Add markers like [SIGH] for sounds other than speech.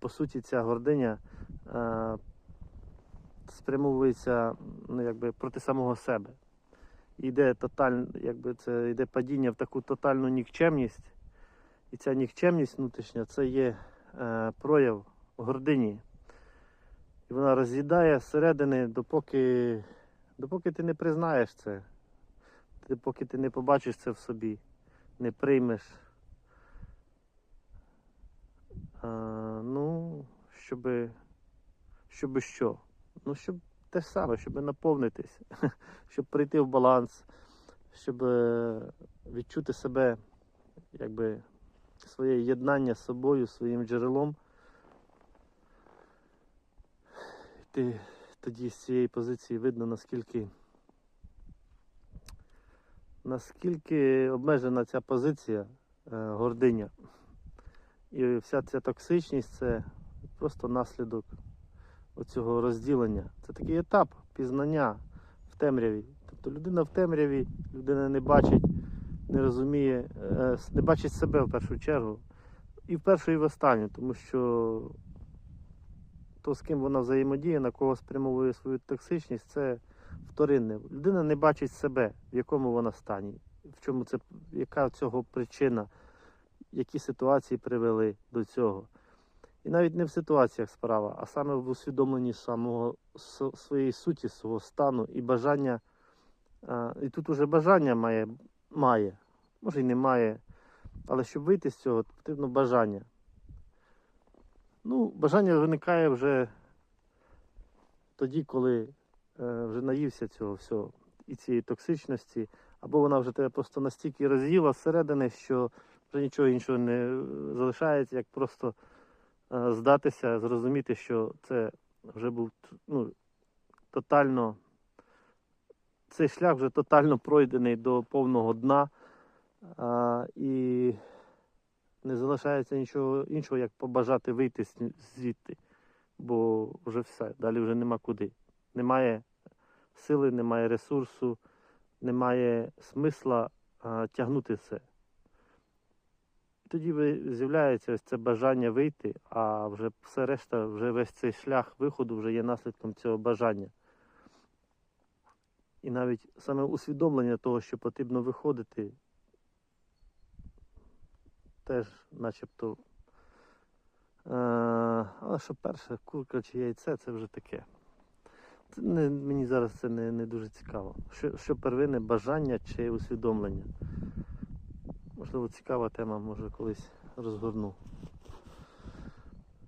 по суті ця гординя е, спрямовується ну, якби, проти самого себе. Йде тоталь, якби це йде падіння в таку тотальну нікчемність. І ця нікчемність внутрішня це є е, прояв гордині. І вона роз'їдає зсередини, допоки, допоки ти не признаєш це, допоки ти не побачиш це в собі, не приймеш. Ну, щоб, щоб що? Ну, щоб те саме, щоб наповнитись, [LAUGHS] щоб прийти в баланс, щоб е, відчути себе, якби своє єднання з собою, своїм джерелом. Ти тоді з цієї позиції видно, наскільки, наскільки обмежена ця позиція, е, гординя. І вся ця токсичність це просто наслідок оцього розділення. Це такий етап пізнання в темряві. Тобто людина в темряві, людина не бачить, не розуміє, е, не бачить себе в першу чергу. І в першу, і в останню, тому що то, з ким вона взаємодіє, на кого спрямовує свою токсичність, це вторинне. Людина не бачить себе, в якому вона стані, в чому це, яка цього причина, які ситуації привели до цього. І навіть не в ситуаціях справа, а саме в усвідомленні самого своєї суті, свого стану і бажання. І тут уже бажання має, має, може й немає, але щоб вийти з цього, потрібно бажання. Ну, бажання виникає вже тоді, коли е, вже наївся цього всього і цієї токсичності, або вона вже тебе просто настільки роз'їла зсередини, що вже нічого іншого не е, залишається, як просто е, здатися, зрозуміти, що це вже був ну, тотально. Цей шлях вже тотально пройдений до повного дна, а, і не залишається нічого іншого, як побажати вийти звідти, бо вже все, далі вже нема куди. Немає сили, немає ресурсу, немає смисла а, тягнути це. Тоді з'являється ось це бажання вийти, а вже все решта, вже весь цей шлях виходу вже є наслідком цього бажання. І навіть саме усвідомлення того, що потрібно виходити, теж начебто. Е, але що перше, курка чи яйце, це вже таке. Це не, мені зараз це не, не дуже цікаво. Що, що первинне бажання чи усвідомлення? Можливо, цікава тема, може колись розгорну.